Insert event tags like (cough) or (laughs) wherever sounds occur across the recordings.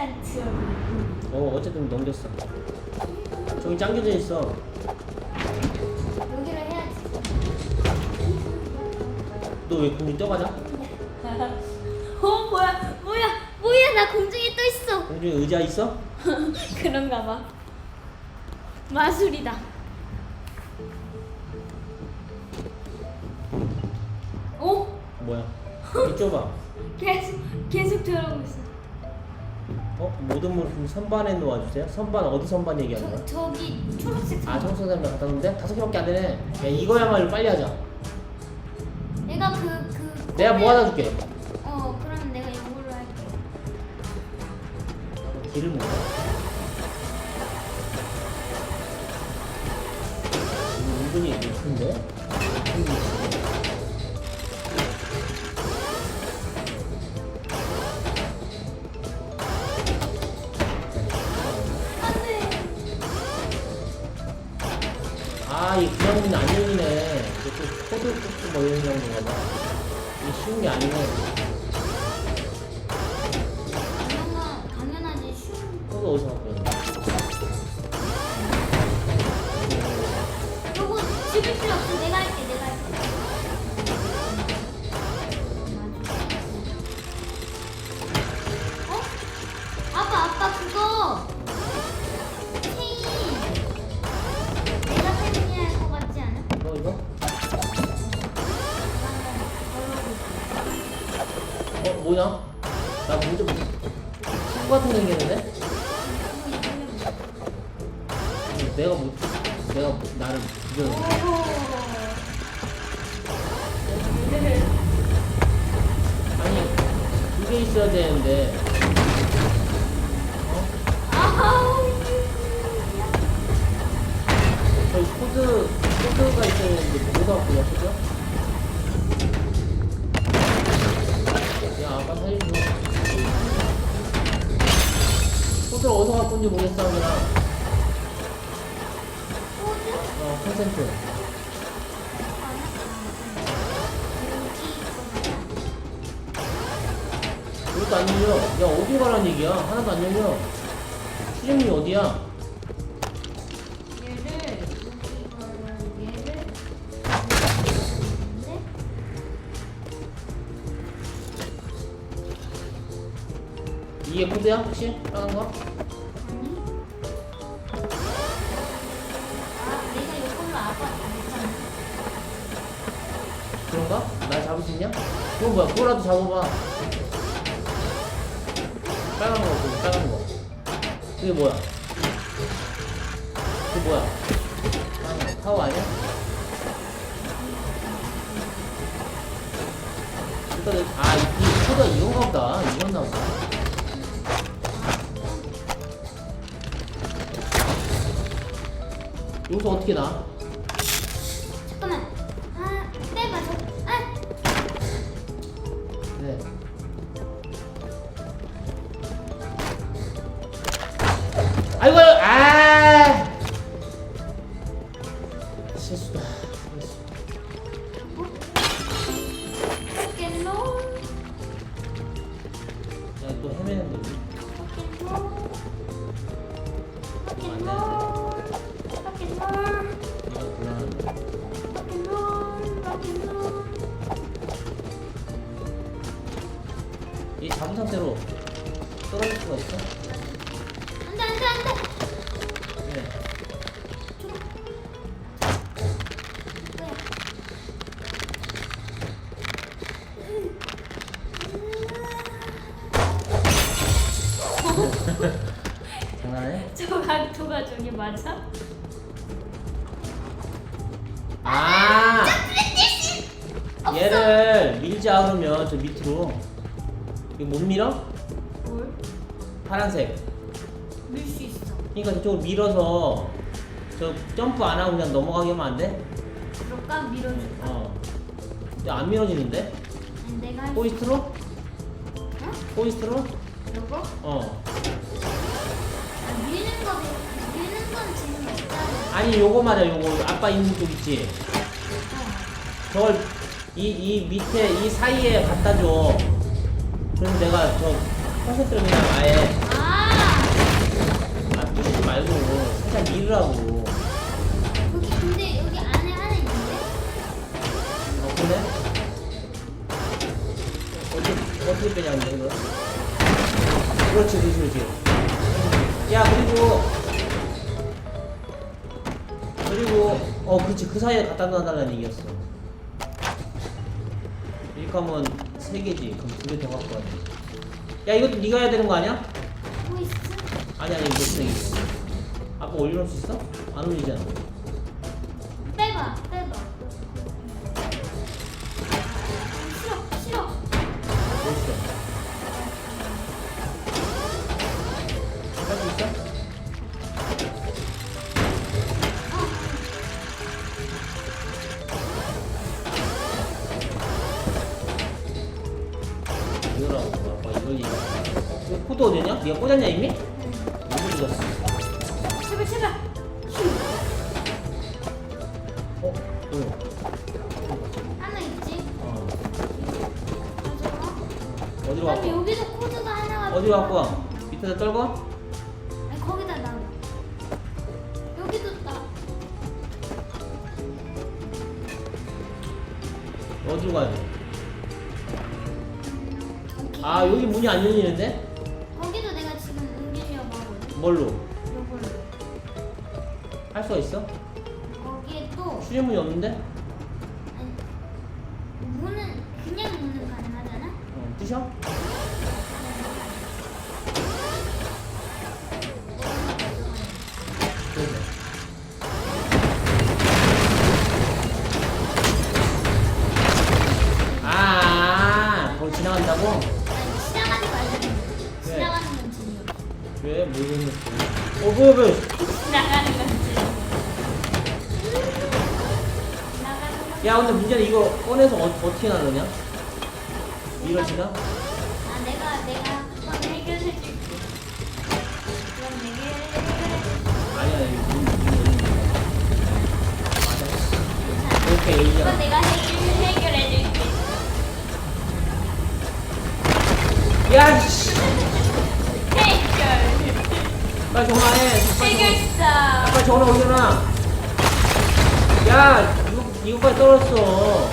엔찬트 어 어쨌든 넘겼어. 저기 잠겨져 있어. 여기를 해야지. 너 왜 공이 떠가냐? (laughs) 어 뭐야 뭐야 뭐야 나 공중에 떠 있어. 공중에 의자 있어? (laughs) 그런가 봐. 마술이다. 오 뭐야? (laughs) 이쪽 봐. 계속 계속 들어오고 있어 어? 모든 물품 선반에 놓아주세요 선반 어디 선반 얘기하는 거야? 저 저기 초록색 아 청소년들 갖다 놓는데? 다섯 개밖에 안 되네 야 이거야말로 빨리 하자 내가 그 그 내가 모아다 줄게 어 그럼 내가 이걸로 할게 길을 이거 은근히 높은데? 아, 이 그냥 안 열리네. 이것도 코드 꾹꾹 뭐 이런 정도가 봐. 이게 쉬운 게 아니네. 당연하 당연하지 쉬운 코드 어디서 갖고? 요거 집을 필요 내 어, 뭐냐? 나 문제, 친구 같은 거 생겼는데? 내가 뭐, 내가 뭐- 나를 부정해. 아니, 두 개 있어야 되는데. 어? 저기 코드, 코드가 있어야 되는데, 뭐가 갖고 와, 코 야, 아빠 살려줘. 코드를 어디서 갖고 온지 모르겠어, 하느라. 어, 컨센트. 이것도 안 열려. 야, 어디 가라는 얘기야? 하나도 안 열려. 수정이 어디야? 이게 코드야, 혹시? 빨간 거? 그런가? 날 잡을 수 있냐? 그건 뭐야? 그거라도 잡아봐. 빨간 거, 그거 빨간 거. 그게 뭐야? 그게 뭐야? 빨간 거. 타워 아니야? 일단, 아, 이, 이 코드가 이건가 보다. 이건 나 보다. 여기서 어떻게 나? 잠깐만 아 빼봐 저 아 네. 아이고, 아! 실수다. 실수. 깻놀 야, 또 헤매는데. 안돼 안돼 안돼 네. 뭐야 장난해? (laughs) 저 각도가 저기 맞아? 아! 얘를 밀자 그러면 저 밑으로. 이거 못 밀어? 뭘? 파란색. 밀 수 있어. 그러니까 저쪽으로 밀어서 저 점프 안 하고 그냥 넘어가게 하면 안 돼? 그럴까? 밀어줄까? 어. 근데 안 밀어지는데? 아니, 내가 할 포이스트로? 어? 포이스트로? 이거? 어. 아, 밀는 거 밀는 건 재미없잖아. 아니 요거 맞아 요거 아빠 있는 쪽 있지? 어. 저걸 이, 이 밑에 이 사이에 갖다 줘 그럼 내가 저 콘센트를 그냥 아예 아 하지 말고 살짝 밀으라고. 여기 근데 여기 안에 하나 있는데? 어, 그래? 어떻게, 어떻게 빼냐, 근데, 이거? 그렇지, 그렇지, 그렇지. 야, 그리고, 그리고, 어, 그렇지. 그 사이에 갖다 놔달라는 얘기였어. 이렇게 하면 세 개지. 그럼 두개더 갖고 와야 돼. 야, 이것도 네가 해야 되는 거 아니야? 뭐 있어? 아니, 아니, 이거 세 개. 아까 올려놓을 수 있어? 안 올리잖아. 네가 꽂았냐 이미? 이거 꽂았어. 제발, 제발. 휴. 어? 뭐야? 하나 있지? 어. 가져와. 어디로 갖고 와? 여기서 코드가 하나가 어디로 갖고 와? 밑에다 떨궈? 아니 거기다. 여기도. 어디로 가야 돼? 아 여기 문이 안 열리는데? 뭘로? 요걸로. 할 수가 있어? 거기에 또 출입문이 없는데? 아니 문은 그냥 문은 가능하잖아. 어, 부셔? 아, 거기 지나간다고? 왜? 뭐 거? 어, 뭐야, 건 재미없어. 지나가는 건. 야, 근데 문제는 이거 꺼내서 어, 어떻게 나누냐? 이러지나? 아 내가 내가 그건 해결해 줄게. 그럼 내가 해결해줄게. 아니야, 이거 문, 문 열리는 거. 맞아. 괜찮아. 이렇게 그건 얘기야. 내가 해결 해결해 줄게. 야, 씨! 빨리 전화해. 빨리 전화. 해결사. 빨리 전화 오잖아. 야, 이거, 이거까지 떨었어.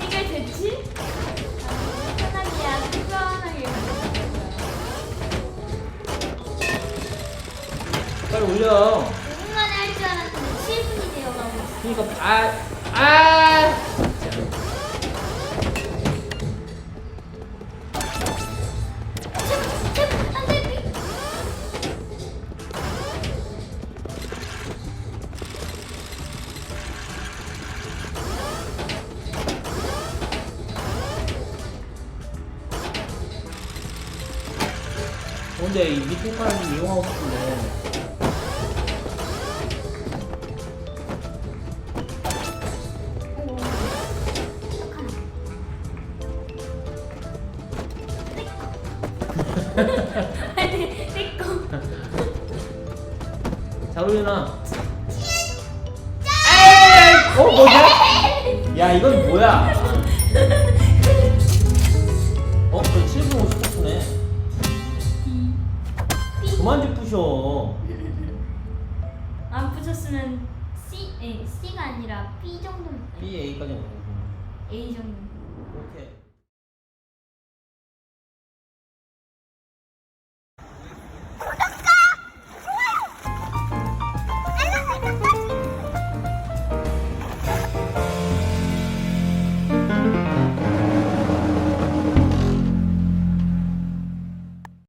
해결됐지? 아, 편하게야 편하게. 빨리 올려. 5분 만에 할 줄 알았는데 7분이 되어가고 있어. 그니까, 아, 아! 근데 이 밑에 사람 좀 이용하고 싶은데. 아니, 내 올려놔. 에이! 어, 뭐냐? 야, 이건 뭐야? 그만 좀 부셔. 안 붙였으면 C, 에, C가 아니라 B 정도, B, A까지 먹는 A 정도. 그렇게.